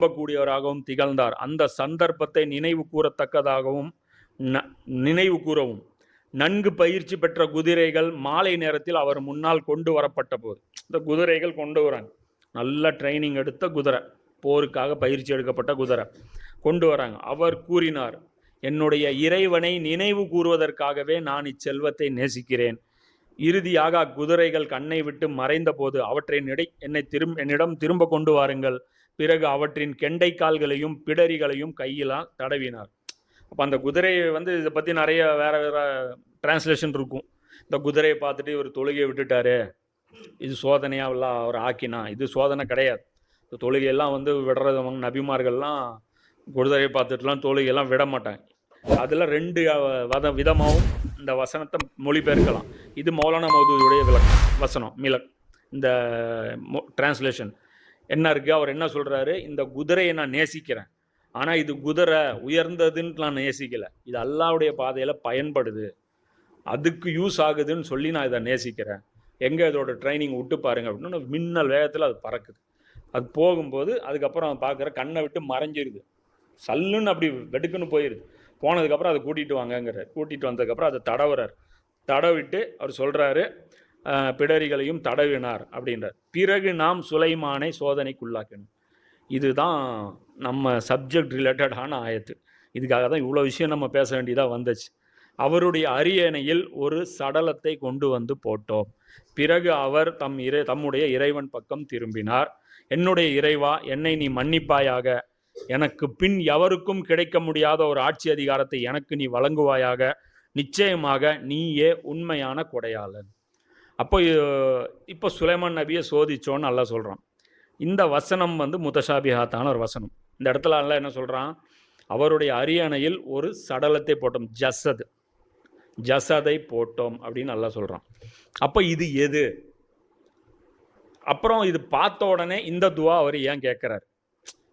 நம்பக்கூடியவராகவும் திகழ்ந்தார். அந்த சந்தர்ப்பத்தை நினைவு கூறத்தக்கதாகவும் ந- நினைவு கூறவும். நன்கு பயிற்சி பெற்ற குதிரைகள் மாலை நேரத்தில் அவர் முன்னால் கொண்டு வரப்பட்ட போது இந்த குதிரைகள் கொண்டு வராங்க. நல்ல ட்ரைனிங் எடுத்த குதிரை போருக்காக பயிற்சி எடுக்கப்பட்ட குதிரை கொண்டு வராங்க. அவர் கூறினார் என்னுடைய இறைவனை நினைவு கூறுவதற்காகவே நான் இச்செல்வத்தை நேசிக்கிறேன். இறுதியாக குதிரைகள் கண்ணை விட்டு மறைந்த போது அவற்றை என்னை திரும் என்னிடம் திரும்ப கொண்டு வாருங்கள். பிறகு அவற்றின் கெண்டை கால்களையும் பிடரிகளையும் கையிலால் தடவினார். அப்போ அந்த குதிரையை வந்து இதை பற்றி நிறைய வேற வேற டிரான்ஸ்லேஷன் இருக்கும். இந்த குதிரையை பார்த்துட்டு இவர் தொழுகையை விட்டுட்டாரு இது சோதனையாக இல்லை அவர் ஆக்கினா? இது சோதனை கிடையாது. இந்த தொழுகையெல்லாம் வந்து விடுறவங்க நபிமார்கள்லாம் குதிரையை பார்த்துட்டுலாம் தொழுகையெல்லாம் விட மாட்டாங்க. அதில் ரெண்டு வத விதமாகவும் இந்த வசனத்தை மொழிபெயர்க்கலாம். இது மௌலானா மௌதூதியுடைய விளக்கம் வசனம் மிலக் இந்த டிரான்ஸ்லேஷன் என்ன இருக்குது அவர் என்ன சொல்கிறாரு இந்த குதிரையை நான் நேசிக்கிறேன். ஆனால் இது குதிரை உயர்ந்ததுன்னு நான் நேசிக்கலை. இது அல்லாவுடைய பாதையில் பயன்படுது. அதுக்கு யூஸ் ஆகுதுன்னு சொல்லி நான் இதை நேசிக்கிறேன். எங்கே இதோட ட்ரைனிங் விட்டு பாருங்க அப்படின்னு மின்னல் வேகத்தில் அது பறக்குது. அது போகும்போது அதுக்கப்புறம் பார்க்குற கண்ணை விட்டு மறைஞ்சிருது. சல்லுன்னு அப்படி வெடுக்குன்னு போயிடுது போனதுக்கப்புறம் அதை கூட்டிகிட்டு வாங்கங்கிறார். கூட்டிகிட்டு வந்ததுக்கப்புறம் அதை தடவுறார். தடவிட்டு அவர் சொல்கிறாரு பிடரிகளையும் தடவினார் அப்படின்றார். பிறகு நாம் சுலைமானை சோதனைக்குள்ளாக்கணும் இதுதான் நம்ம சப்ஜெக்ட் ரிலேட்டடான ஆயத்து. இதுக்காக தான் இவ்வளோ விஷயம் நம்ம பேச வேண்டியதாக வந்துச்சு. அவருடைய அரியணையில் ஒரு சடலத்தை கொண்டு வந்து போட்டோம். பிறகு அவர் தம் இறை தம்முடைய இறைவன் பக்கம் திரும்பினார். என்னுடைய இறைவா என்னை நீ மன்னிப்பாயாக. எனக்கு பின் எவருக்கும் கிடைக்க முடியாத ஒரு ஆட்சி அதிகாரத்தை எனக்கு நீ வழங்குவாயாக. நிச்சயமாக நீயே உண்மையான கொடையாளன். அப்போ இப்போ சுலைமான் நபியை சோதிச்சோன்னு நல்லா சொல்கிறான் இந்த வசனம் வந்து முத்தஷாபிஹாத்தான ஒரு வசனம். இந்த இடத்துல நல்லா என்ன சொல்கிறான் அவருடைய அரியணையில் ஒரு சடலத்தை போட்டோம் ஜசத். ஜசதை போட்டோம் அப்படின்னு நல்லா சொல்கிறான் அப்போ இது எது? அப்புறம் இது பார்த்த உடனே இந்த துவா அவர் ஏன் கேட்குறாரு?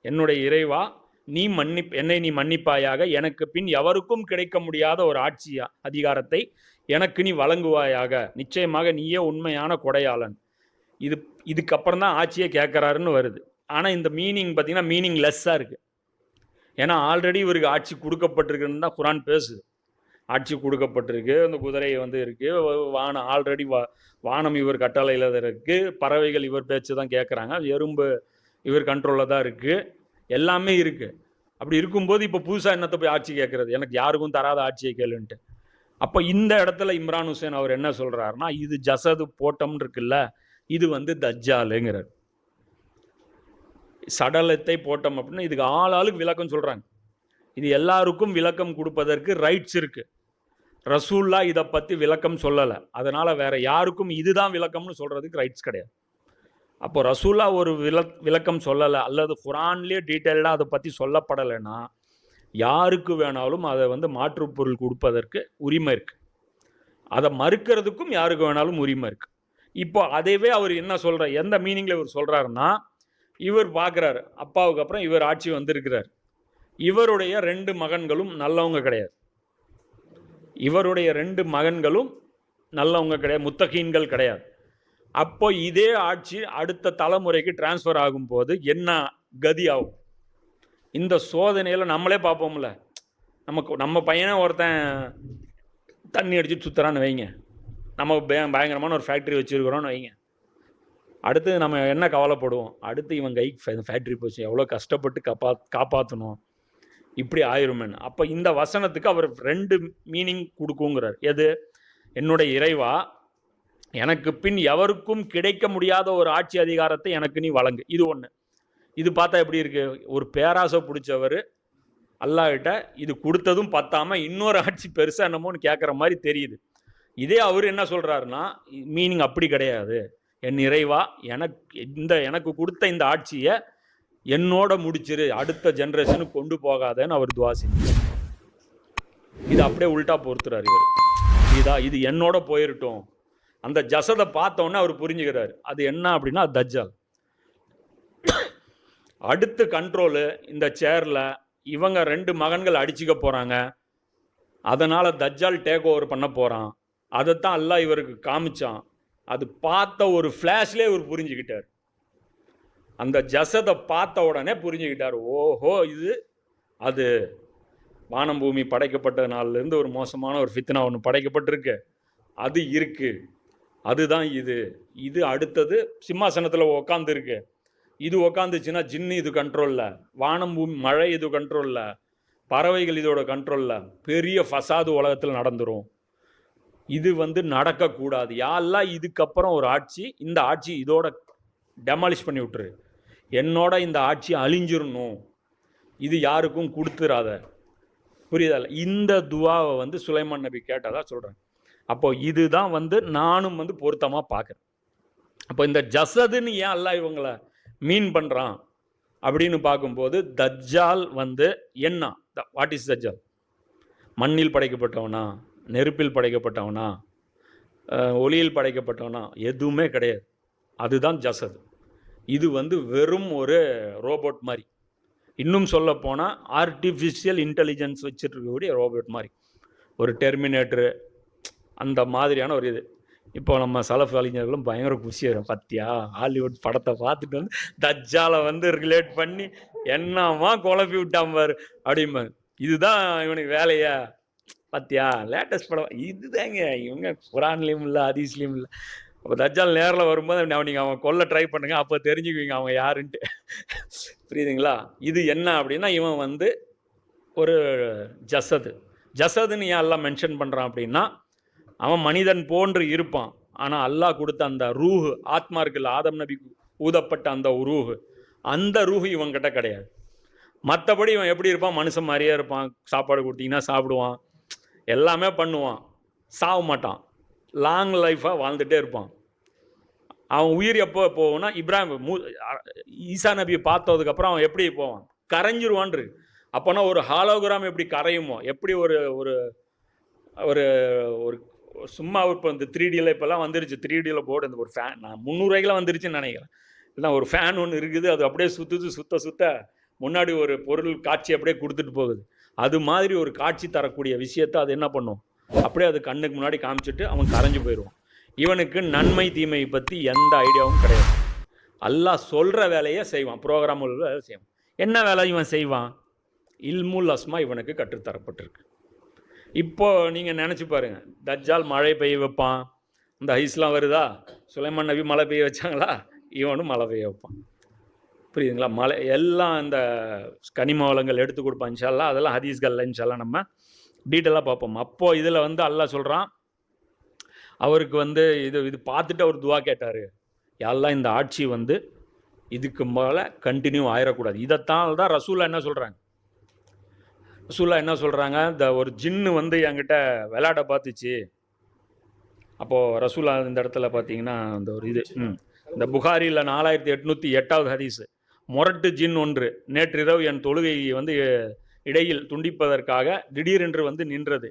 என்னுடைய இறைவா நீ மன்னி என்னை நீ மன்னிப்பாயாக எனக்கு பின் எவருக்கும் கிடைக்க முடியாத ஒரு ஆட்சி அதிகாரத்தை எனக்கு நீ வழங்குவாயாக. நிச்சயமாக நீயே உண்மையான கொடையாளன். இது இதுக்கப்புறம் தான் ஆட்சியை கேட்குறாருன்னு வருது. ஆனால் இந்த மீனிங் பார்த்தீங்கன்னா மீனிங் லெஸ்ஸாக இருக்குது ஏன்னா ஆல்ரெடி இவருக்கு ஆட்சி கொடுக்கப்பட்டிருக்குன்னு தான் குரான் பேசுது. ஆட்சி கொடுக்கப்பட்டிருக்கு அந்த குதிரை வந்து இருக்குது வானம் ஆல்ரெடி வா வானம் இவர் கட்டளையில் இருக்குது பறவைகள் இவர் பேச்சு தான் கேட்குறாங்க எறும்பு இவர் கண்ட்ரோலில் தான் இருக்குது எல்லாமே இருக்குது அப்படி இருக்கும்போது இப்போ புதுசாக என்னத்தை போய் ஆட்சி கேட்குறது? எனக்கு யாருக்கும் தராத ஆட்சியை கேளுன்ட்டு. அப்போ இந்த இடத்துல இம்ரான் ஹுசேன் அவர் என்ன சொல்கிறாருன்னா இது ஜசது போட்டம் இருக்குல்ல இது வந்து தஜ்ஜாலுங்கிறார். சடலத்தை போட்டம் அப்படின்னா இதுக்கு ஆள் ஆளுக்கு விளக்கம் சொல்கிறாங்க இது எல்லாருக்கும் விளக்கம் கொடுப்பதற்கு ரைட்ஸ் இருக்குது ரசூல்லா இதை பற்றி விளக்கம் சொல்லலை. அதனால் வேறு யாருக்கும் இதுதான் விளக்கம்னு சொல்கிறதுக்கு ரைட்ஸ் கிடையாது. அப்போ ரசூல்லா ஒரு விளக் விளக்கம் சொல்லலை அல்லது குரான்லேயே டீட்டெயில்டாக அதை பற்றி சொல்லப்படலைன்னா யாருக்கு வேணாலும் அதை வந்து மாற்றுப் பொருள் கொடுப்பதற்கு உரிமை இருக்குது அதை மறுக்கிறதுக்கும் யாருக்கு வேணாலும் உரிமை இருக்குது இப்போ அதைவே அவர் என்ன சொல்கிறார் எந்த மீனிங்கில் இவர் சொல்கிறாருன்னா இவர் பார்க்குறாரு அப்பாவுக்கு அப்புறம் இவர் ஆட்சி வந்திருக்கிறார். இவருடைய ரெண்டு மகன்களும் நல்லவங்க கிடையாது. இவருடைய ரெண்டு மகன்களும் நல்லவங்க கிடையாது முத்தகீன்கள் கிடையாது. அப்போ இதே ஆட்சி அடுத்த தலைமுறைக்கு டிரான்ஸ்ஃபர் ஆகும்போது என்ன கதி ஆகும்? இந்த சோதனையில் நம்மளே பார்ப்போம்ல. நமக்கு நம்ம பையனை ஒருத்தன் தண்ணி அடிச்சுட்டு சுற்றுறான்னு வைங்க. நம்ம பய- பயங்கரமான ஒரு ஃபேக்ட்ரி வச்சுருக்கிறோன்னு வைங்க. அடுத்து நம்ம என்ன கவலைப்படுவோம்? அடுத்து இவன் கைக்கு ஃபேக்ட்ரி போச்சு. எவ்வளோ கஷ்டப்பட்டு காப்பா காப்பாற்றணும் இப்படி ஆயிருமேன்னு. அப்போ இந்த வசனத்துக்கு அவர் ரெண்டு மீனிங் கொடுக்குங்கிறார். எது? என்னுடைய இறைவா எனக்கு பின் எவருக்கும் கிடைக்க முடியாத ஒரு ஆட்சி அதிகாரத்தை எனக்கு நீ வழங்கு. இது ஒன்று இது பார்த்தா எப்படி இருக்கு? ஒரு பேராசை பிடிச்சவர் அல்லாஹிட்ட இது கொடுத்ததும் பத்தாம இன்னொரு ஆட்சி பெருசாக என்னமோன்னு கேட்குற மாதிரி தெரியுது. இதே அவர் என்ன சொல்கிறாருன்னா மீனிங் அப்படி கிடையாது. என் நிறைவா எனக்கு இந்த எனக்கு கொடுத்த இந்த ஆட்சியை என்னோட முடிச்சிரு. அடுத்த ஜென்ரேஷனுக்கு கொண்டு போகாதேன்னு அவர் துவா செஞ்சார். இது அப்படியே உல்டா பொறுத்துறாரு இவர். இதா இது என்னோட போயிருட்டோம். அந்த ஜசதை பார்த்தோன்னே அவர் புரிஞ்சுக்கிறாரு. அது என்ன அப்படின்னா தஜ்ஜால். அடுத்து கண்ட்ரோலு இந்த சேரில் இவங்க ரெண்டு மகன்கள் அடிச்சுக்க போகிறாங்க அதனால் தஜ்ஜால் டேக் ஓவர் பண்ண போகிறான் அதைத்தான் எல்லாம் இவருக்கு காமிச்சான். அது பார்த்த ஒரு ஃப்ளாஷ்லேயே இவர் புரிஞ்சுக்கிட்டார். அந்த ஜசதை பார்த்த உடனே புரிஞ்சுக்கிட்டார். ஓஹோ இது அது வானம் பூமி படைக்கப்பட்ட நாள்லேருந்து ஒரு மோசமான ஒரு ஃபித்னா ஒன்று படைக்கப்பட்டிருக்கு. அது இருக்குது அதுதான் இது. இது அடுத்தது சிம்மாசனத்தில் உக்காந்துருக்கு. இது உக்காந்துச்சுன்னா ஜின்னு இது கண்ட்ரோலில் வானம் பூமி மழை இது கண்ட்ரோலில் பறவைகள் இதோட கண்ட்ரோலில் பெரிய ஃபசாது உலகத்தில் நடந்துடும் இது வந்து நடக்கக்கூடாது. யாரெல்லாம் இதுக்கப்புறம் ஒரு ஆட்சி இந்த ஆட்சி இதோட டெமாலிஷ் பண்ணி விட்டுரு. என்னோட இந்த ஆட்சி அழிஞ்சிடணும் இது யாருக்கும் கொடுத்துறாத. புரியுதா இந்த துவாவை வந்து சுலைமான் நபி கேட்டதா சொல்கிறேன் அப்போ இதுதான் வந்து நானும் வந்து பொருத்தமாக பார்க்குறேன். அப்போ இந்த ஜசதுன்னு ஏன் அல்ல இவங்களை மீன் பண்ணுறான் அப்படின்னு பார்க்கும்போது தஜ்ஜால் வந்து என்ன? வாட் இஸ் தஜ்ஜால்? மண்ணில் படைக்கப்பட்டவனா? நெருப்பில் படைக்கப்பட்டவனா? ஒளியில் படைக்கப்பட்டவனா? எதுவுமே கிடையாது. அதுதான் ஜசது. இது வந்து வெறும் ஒரு ரோபோட் மாதிரி. இன்னும் சொல்ல போனால் ஆர்டிஃபிஷியல் இன்டெலிஜென்ஸ் வச்சுட்டு இருக்கக்கூடிய ரோபோட் மாதிரி. ஒரு டெர்மினேட்டரு அந்த மாதிரியான ஒரு இது. இப்போ நம்ம சலஃப் அறிஞர்களும் பயங்கர குஷியாயிரும் பத்தியா? ஹாலிவுட் படத்தை பார்த்துட்டு வந்து தஜ்ஜாலை வந்து ரிலேட் பண்ணி என்னமா குழப்பி விட்டான் பாரு அப்படிம்பாரு இதுதான் இவனுக்கு வேலையா? பத்தியா? லேட்டஸ்ட் படம். இதுதாங்க இவங்க குரான்லேயும் இல்லை ஹதீஸ்லேயும் இல்லை. அப்போ தஜ்ஜால் நேரில் வரும்போது நீங்கள் அவன் கொல்ல ட்ரை பண்ணுங்க அப்போ தெரிஞ்சுக்குவீங்க அவன் யாருன்ட்டு. புரியுதுங்களா? இது என்ன அப்படின்னா இவன் வந்து ஒரு ஜசது. ஜசதுன்னு ஏன் எல்லாம் மென்ஷன் பண்ணுறான் அப்படின்னா அவன் மனிதன் போன்று இருப்பான். ஆனால் அல்லாஹ் கொடுத்த அந்த ரூஹு ஆத்மா இருக்குல்ல ஆதம் நபி ஊதப்பட்ட அந்த ரூஹு அந்த ரூஹு இவன்கிட்ட கிடையாது. மற்றபடி இவன் எப்படி இருப்பான்? மனுஷன் மாதிரியே இருப்பான். சாப்பாடு கொடுத்தீங்கன்னா சாப்பிடுவான். எல்லாமே பண்ணுவான். சாவ மாட்டான். லாங் லைஃபாக வாழ்ந்துட்டே இருப்பான். அவன் உயிர் எப்போ போகும்னா இப்ராஹிம் மூ ஈசா நபியை பார்த்ததுக்கப்புறம் அவன் எப்படி போவான்? கரைஞ்சிருவான் அப்போனா ஒரு ஹாலோகிராம் எப்படி கரையுமோ எப்படி ஒரு ஒரு ஒரு ஒரு சும்மா இப்போ இந்த த்ரீ டியில் இப்போல்லாம் வந்துருச்சு. த்ரீ டியில் போர்டு இந்த ஒரு ஃபேன் நான் முந்நூறுவாய்க்கெலாம் வந்துருச்சுன்னு நினைக்கிறேன். இல்லை ஒரு ஃபேன் ஒன்று இருக்குது அது அப்படியே சுற்றுது சுத்த சுத்த முன்னாடி ஒரு பொருள் காட்சி அப்படியே கொடுத்துட்டு போகுது. அது மாதிரி ஒரு காட்சி தரக்கூடிய விஷயத்தை அது என்ன பண்ணும்? அப்படியே அது கண்ணுக்கு முன்னாடி காமிச்சிட்டு அவன் கரைஞ்சு போயிடுவான். இவனுக்கு நன்மை தீமை பற்றி எந்த ஐடியாவும் கிடையாது. அல்லாஹ் சொல்கிற வேலையை செய்வான் ப்ரோக்ராம் வேலை செய்வான். என்ன வேலை இவன் செய்வான்? இல்முல் அஸ்மா இவனுக்கு கற்றுத்தரப்பட்டிருக்கு. இப்போது நீங்கள் நினச்சி பாருங்க. தஜ்ஜால் மழை பெய்ய வைப்பான். இந்த ஐஸ்லாம் வருதா? சுலைமான் நபி மழை பெய்ய வச்சாங்களா? இவனும் மழை பெய்ய வைப்பான். புரியுதுங்களா? மழை எல்லாம் இந்த கனிம வளங்கள் எடுத்து கொடுப்பான் இன்ஷால்லாம் அதெல்லாம் ஹதீஸ்கள்ல இன்ஷால்லாம் நம்ம டீட்டெயிலாக பார்ப்போம். அப்போது இதில் வந்து அல்லாஹ் சொல்கிறான் அவருக்கு வந்து இது இது பார்த்துட்டு அவர் துவா கேட்டார். எல்லாம் இந்த ஆட்சி வந்து இதுக்கு மேலே கண்டினியூ ஆயிடக்கூடாது இதைத்தான் தான் ரசூலா என்ன சொல்கிறாங்க ரசூலா என்ன சொல்கிறாங்க இந்த ஒரு ஜின்னு வந்து என்கிட்ட விளையாட பார்த்துச்சு. அப்போது ரசூலா இந்த இடத்துல பார்த்தீங்கன்னா அந்த ஒரு இது ம். இந்த புகாரியில் நாலாயிரத்தி எட்நூற்றி எட்டாவது ஹதீஸ் முரட்டு ஜின் ஒன்று. நேற்று இரவு என் தொழுகையை வந்து இடையில் துண்டிப்பதற்காக திடீரென்று வந்து நின்றது.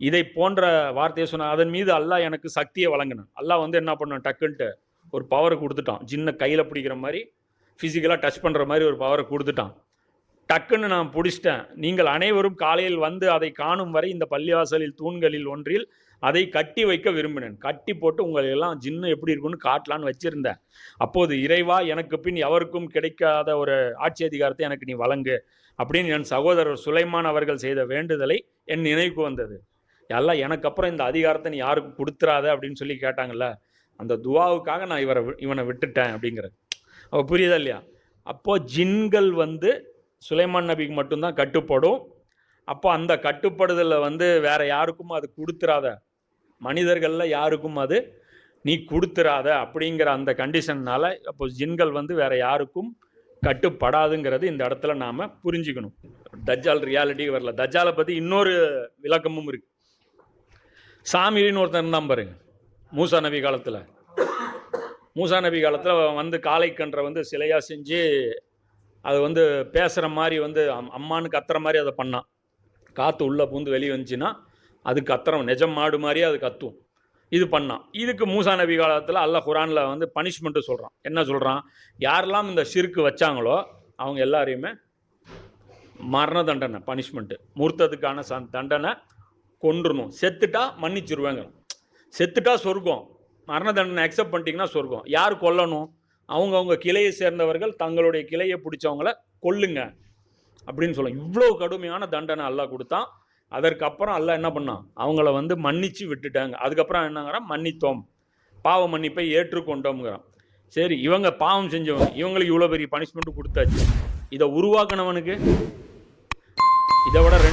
இதை போன்ற வார்த்தையை சொன்ன அதன் மீது அல்லாஹ் எனக்கு சக்தியை வழங்கினான். அல்லாஹ் வந்து என்ன பண்ணான் டக்குன்ட்டு ஒரு பவரை கொடுத்துட்டான். ஜின்னை கையில் பிடிக்கிற மாதிரி ஃபிசிக்கலாக டச் பண்ணுற மாதிரி ஒரு பவரை கொடுத்துட்டான். டக்குன்னு நான் பிடிச்சிட்டேன். நீங்கள் அனைவரும் காலையில் வந்து அதை காணும் வரை இந்த பள்ளிவாசலில் தூண்களில் ஒன்றில் அதை கட்டி வைக்க விரும்பினேன். கட்டி போட்டு உங்களை எல்லாம் ஜின்னு எப்படி இருக்குன்னு காட்டலான்னு வச்சிருந்தேன். அப்போது இறைவா எனக்கு பின் எவருக்கும் கிடைக்காத ஒரு ஆட்சி அதிகாரத்தை எனக்கு நீ வழங்கு அப்படின்னு என் சகோதரர் சுலைமான் அவர்கள் செய்த வேண்டுதலை என் நினைவுக்கு வந்தது. எல்லாம் எனக்கு அப்புறம் இந்த அதிகாரத்தை நீ யாருக்கும் கொடுத்துறாத? அப்படின்னு சொல்லி கேட்டாங்கல்ல. அந்த துவாவுக்காக நான் இவரை இவனை விட்டுட்டேன் அப்படிங்கிறது. அப்போ புரியுதா இல்லையா? அப்போது ஜின்கள் வந்து சுலைமான் நபிக்கு மட்டும்தான் கட்டுப்படும். அப்போ அந்த கட்டுப்படுதலில் வந்து வேற யாருக்கும் அது கொடுத்துறாத. மனிதர்களில் யாருக்கும் அது நீ கொடுத்துறாத அப்படிங்கிற அந்த கண்டிஷன்னால் அப்போ ஜின்கள் வந்து வேற யாருக்கும் கட்டுப்படாதுங்கிறது இந்த இடத்துல நாம் புரிஞ்சுக்கணும். தஜ்ஜால் ரியாலிட்டி வரல. தஜாலை பற்றி இன்னொரு விளக்கமும் இருக்கு. சாமிரின்னு ஒருத்தன் இருந்தான் பாருங்க. மூசா நபி காலத்தில். மூசா நபி காலத்தில் வந்து காளைக்கன்றை வந்து சிலையாக செஞ்சு அது வந்து பேசுகிற மாதிரி வந்து அம்- அம்மான்னு கத்துற மாதிரி அதை பண்ணான் காற்று உள்ளே பூந்து வெளியே வந்துச்சுன்னா அது கத்துறோம் நிஜம் மாடு மாதிரியே அது கத்தும். இது பண்ணான் இதுக்கு மூசா நபி காலத்தில் அல்லாஹ் குரானில் வந்து பனிஷ்மெண்ட்டு சொல்கிறான் என்ன சொல்கிறான் யாரெல்லாம் இந்த ஷிர்க்கு வச்சாங்களோ அவங்க எல்லாரையுமே மரண தண்டனை பனிஷ்மெண்ட்டு மூர்த்ததுக்கான ச தண்டனை கொண்டுடணும் செத்துட்டா மன்னிச்சிருவேங்க செத்துட்டா சொர்க்கம். மரண தண்டனை அக்செப்ட் பண்ணிட்டீங்கன்னா சொர்க்கம். யார் கொல்லணும்? அவங்கவுங்க கிளையை சேர்ந்தவர்கள் தங்களுடைய கிளையை பிடிச்சவங்கள கொல்லுங்க அப்படின்னு சொல்ல இவ்வளோ கடுமையான தண்டனை அல்லாஹ் கொடுத்தான். அதற்கப்புறம் அல்லாஹ் என்ன பண்ணான்? அவங்கள வந்து மன்னிச்சு விட்டுட்டாங்க. அதுக்கப்புறம் என்னங்கிறான்? மன்னித்தோம். பாவ மன்னிப்பை ஏற்றுக்கொண்டோம்ங்கிறான். சரி இவங்க பாவம் செஞ்சவங்க. இவங்களுக்கு இவ்வளோ பெரிய பனிஷ்மெண்ட் கொடுத்தாச்சு. இதை உருவாக்குனவனுக்கு இதை விட ரெண்டு